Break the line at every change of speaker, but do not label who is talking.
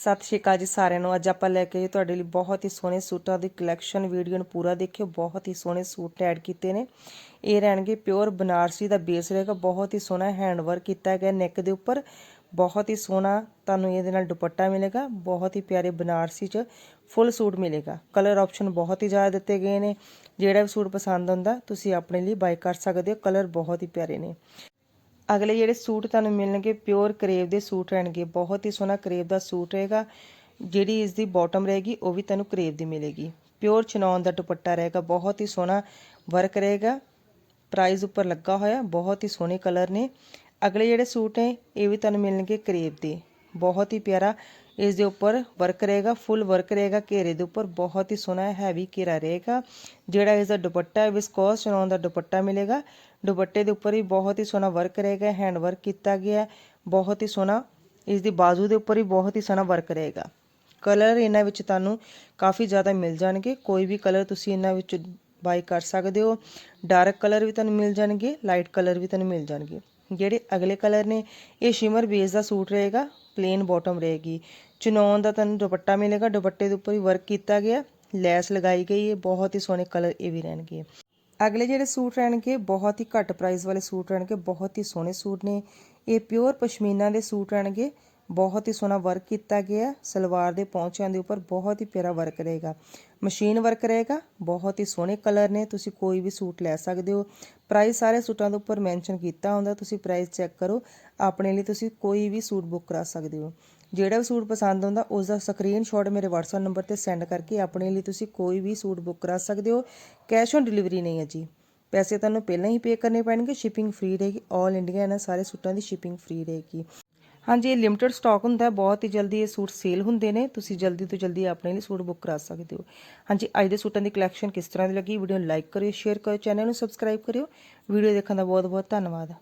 ਸਤਿ ਸ਼੍ਰੀ ਅਕਾਲ ਜੀ ਸਾਰਿਆਂ ਨੂੰ। ਅੱਜ ਆਪਾਂ ਲੈ ਕੇ ਆਏ ਤੁਹਾਡੇ ਲਈ ਬਹੁਤ ਹੀ ਸੋਹਣੇ ਸੂਟਾਂ ਦੀ ਕਲੈਕਸ਼ਨ ਵੀਡੀਓ ਨੂੰ ਪੂਰਾ ਦੇਖਿਓ। ਬਹੁਤ ਹੀ ਸੋਹਣੇ ਸੂਟ ਐਡ ਕੀਤੇ ਨੇ। ਇਹ ਰਹਿਣਗੇ ਪਿਓਰ ਬਨਾਰਸੀ ਦਾ ਬੇਸ ਰਹੇਗਾ। ਬਹੁਤ ਹੀ ਸੋਹਣਾ ਹੈਂਡ ਵਰਕ ਕੀਤਾ ਗਿਆ ਨੈਕ ਦੇ ਉੱਪਰ। ਬਹੁਤ ਹੀ ਸੋਹਣਾ ਤੁਹਾਨੂੰ ਇਹਦੇ ਨਾਲ ਦੁਪੱਟਾ ਮਿਲੇਗਾ। ਬਹੁਤ ਹੀ ਪਿਆਰੇ ਬਨਾਰਸੀ 'ਚ ਫੁੱਲ ਸੂਟ ਮਿਲੇਗਾ। ਕਲਰ ਆਪਸ਼ਨ ਬਹੁਤ ਹੀ ਜ਼ਿਆਦਾ ਦਿੱਤੇ ਗਏ ਨੇ। ਜਿਹੜਾ ਵੀ ਸੂਟ ਪਸੰਦ ਹੁੰਦਾ ਤੁਸੀਂ ਆਪਣੇ ਲਈ ਬਾਈ ਕਰ ਸਕਦੇ ਹੋ। ਕਲਰ ਬਹੁਤ ਹੀ ਪਿਆਰੇ ਨੇ। ਅਗਲੇ ਜਿਹੜੇ ਸੂਟ ਤੁਹਾਨੂੰ ਮਿਲਣਗੇ ਪਿਓਰ ਕਰੇਵ ਦੇ ਸੂਟ ਰਹਿਣਗੇ। ਬਹੁਤ ਹੀ ਸੋਹਣਾ ਕਰੇਵ ਦਾ ਸੂਟ ਰਹੇਗਾ। ਜਿਹੜੀ ਇਸ ਦੀ ਬਾਟਮ ਰਹੇਗੀ, ਉਹ ਵੀ ਤੁਹਾਨੂੰ ਕਰੇਵ ਦੀ ਮਿਲੇਗੀ। ਪਿਓਰ ਚਨੌਨ ਦਾ ਦੁਪੱਟਾ ਰਹੇਗਾ, ਬਹੁਤ ਹੀ ਸੋਹਣਾ ਵਰਕ ਰਹੇਗਾ। ਪ੍ਰਾਈਸ ਉੱਪਰ ਲੱਗਾ ਹੋਇਆ, ਬਹੁਤ ਹੀ ਸੋਹਣੇ ਕਲਰ ਨੇ। ਅਗਲੇ ਜਿਹੜੇ ਸੂਟ ਨੇ, ਇਹ ਵੀ ਤੁਹਾਨੂੰ ਮਿਲਣਗੇ ਕਰੇਵ ਦੇ। ਬਹੁਤ ਹੀ ਪਿਆਰਾ ਇਸ ਦੇ ਉੱਪਰ ਵਰਕ ਰਹੇਗਾ ਫੁੱਲ ਵਰਕ ਰਹੇਗਾ, ਘੇਰੇ ਦੇ ਉੱਪਰ ਬਹੁਤ ਹੀ ਸੋਹਣਾ ਹੈਵੀ ਘੇਰਾ ਰਹੇਗਾ, ਜਿਹੜਾ ਇਸ ਦਾ ਦੁਪੱਟਾ ਹੈ ਵਿਸਕੋਸ ਚਨੌਨ ਦਾ ਦੁਪੱਟਾ ਮਿਲੇਗਾ। ਦੁਪੱਟੇ ਦੇ ਉੱਪਰ ਵੀ ਬਹੁਤ ਹੀ ਸੋਹਣਾ ਵਰਕ ਰਹੇਗਾ ਹੈਂਡ ਵਰਕ ਕੀਤਾ ਗਿਆ, ਬਹੁਤ ਹੀ ਸੋਹਣਾ ਇਸ ਦੀ ਬਾਜ਼ੂ ਦੇ ਉੱਪਰ ਵੀ ਬਹੁਤ ਹੀ ਸੋਹਣਾ ਵਰਕ ਰਹੇਗਾ। ਕਲਰ ਇਹਨਾਂ ਵਿੱਚ ਤੁਹਾਨੂੰ ਕਾਫੀ ਜ਼ਿਆਦਾ ਮਿਲ ਜਾਣਗੇ, ਕੋਈ ਵੀ ਕਲਰ ਤੁਸੀਂ ਇਹਨਾਂ ਵਿੱਚ ਬਾਈ ਕਰ ਸਕਦੇ ਹੋ। ਡਾਰਕ ਕਲਰ ਵੀ ਤੁਹਾਨੂੰ ਮਿਲ ਜਾਣਗੇ ਲਾਈਟ ਕਲਰ ਵੀ ਤੁਹਾਨੂੰ ਮਿਲ ਜਾਣਗੇ। ਜਿਹੜੇ ਅਗਲੇ ਕਲਰ ਨੇ, ਇਹ ਸ਼ਿਮਰ ਬੇਸ ਦਾ ਸੂਟ ਰਹੇਗਾ ਪਲੇਨ ਬਾਟਮ ਰਹੇਗੀ। ਚਨੌਨ ਦਾ ਤੁਹਾਨੂੰ ਦੁਪੱਟਾ ਮਿਲੇਗਾ, ਦੁਪੱਟੇ ਦੇ ਉੱਪਰ ਹੀ ਵਰਕ ਕੀਤਾ ਗਿਆ, ਲੈਸ ਲਗਾਈ ਗਈ ਹੈ, ਬਹੁਤ ਹੀ ਸੋਹਣੇ ਕਲਰ ਇਹ ਵੀ ਰਹਿਣਗੇ। ਅਗਲੇ ਜਿਹੜੇ ਸੂਟ ਰਹਿਣਗੇ, ਬਹੁਤ ਹੀ ਘੱਟ ਪ੍ਰਾਈਸ ਵਾਲੇ ਸੂਟ ਰਹਿਣਗੇ, ਬਹੁਤ ਹੀ ਸੋਹਣੇ ਸੂਟ ਨੇ। ਇਹ ਪਿਓਰ ਪਸ਼ਮੀਨਾ ਦੇ ਸੂਟ ਰਹਿਣਗੇ ਬਹੁਤ ਹੀ ਸੋਹਣਾ ਵਰਕ ਕੀਤਾ ਗਿਆ। ਸਲਵਾਰ ਦੇ ਪੌਂਚਿਆਂ ਦੇ ਉੱਪਰ ਬਹੁਤ ਹੀ ਪਿਆਰਾ ਵਰਕ ਰਹੇਗਾ। ਮਸ਼ੀਨ ਵਰਕ ਰਹੇਗਾ। ਬਹੁਤ ਹੀ ਸੋਹਣੇ ਕਲਰ ਨੇ। ਤੁਸੀਂ ਕੋਈ ਵੀ ਸੂਟ ਲੈ ਸਕਦੇ ਹੋ। ਪ੍ਰਾਈਸ ਸਾਰੇ ਸੂਟਾਂ ਦੇ ਉੱਪਰ ਮੈਂਸ਼ਨ ਕੀਤਾ ਹੁੰਦਾ। ਤੁਸੀਂ ਪ੍ਰਾਈਸ ਚੈੱਕ ਕਰੋ। ਆਪਣੇ ਲਈ ਤੁਸੀਂ ਕੋਈ ਵੀ ਸੂਟ ਬੁੱਕ ਕਰਾ ਸਕਦੇ ਹੋ। ਜਿਹੜਾ ਵੀ ਸੂਟ ਪਸੰਦ ਆਉਂਦਾ ਉਸ ਦਾ ਸਕਰੀਨਸ਼ਾਟ ਮੇਰੇ WhatsApp ਨੰਬਰ ਤੇ ਸੈਂਡ ਕਰਕੇ ਆਪਣੇ ਲਈ ਤੁਸੀਂ ਕੋਈ ਵੀ ਸੂਟ ਬੁੱਕ ਕਰਾ ਸਕਦੇ ਹੋ। ਕੈਸ਼ ਔਨ ਡਿਲੀਵਰੀ ਨਹੀਂ ਹੈ ਜੀ। ਪੈਸੇ ਤੁਹਾਨੂੰ ਪਹਿਲਾਂ ਹੀ ਪੇ ਕਰਨੇ ਪੈਣਗੇ। ਸ਼ਿਪਿੰਗ ਫ੍ਰੀ ਰਹੇਗੀ। 올 ਇੰਡੀਆ ਇਹਨਾਂ ਸਾਰੇ ਸੂਟਾਂ ਦੀ ਸ਼ਿਪਿੰਗ ਫ੍ਰੀ ਰਹੇਗੀ। ਹਾਂਜੀ, ਇਹ ਲਿਮਟਿਡ ਸਟਾਕ ਹੁੰਦਾ ਹੈ, ਬਹੁਤ ਹੀ ਜਲਦੀ ਇਹ ਸੂਟ ਸੇਲ ਹੁੰਦੇ ਨੇ, ਤੁਸੀਂ ਜਲਦੀ ਤੋਂ ਜਲਦੀ ਆਪਣੇ ਲਈ ਸੂਟ ਬੁੱਕ ਕਰਾ ਸਕਦੇ ਹੋ। ਹਾਂਜੀ, ਅੱਜ ਦੇ ਸੂਟਾਂ ਦੀ ਕਲੈਕਸ਼ਨ ਕਿਸ ਤਰ੍ਹਾਂ ਦੀ ਲੱਗੀ? ਵੀਡੀਓ ਨੂੰ ਲਾਈਕ ਕਰਿਓ ਸ਼ੇਅਰ ਕਰਿਓ ਚੈਨਲ ਨੂੰ ਸਬਸਕ੍ਰਾਈਬ ਕਰਿਓ। ਵੀਡੀਓ ਦੇਖਣ ਦਾ ਬਹੁਤ ਬਹੁਤ ਧੰਨਵਾਦ।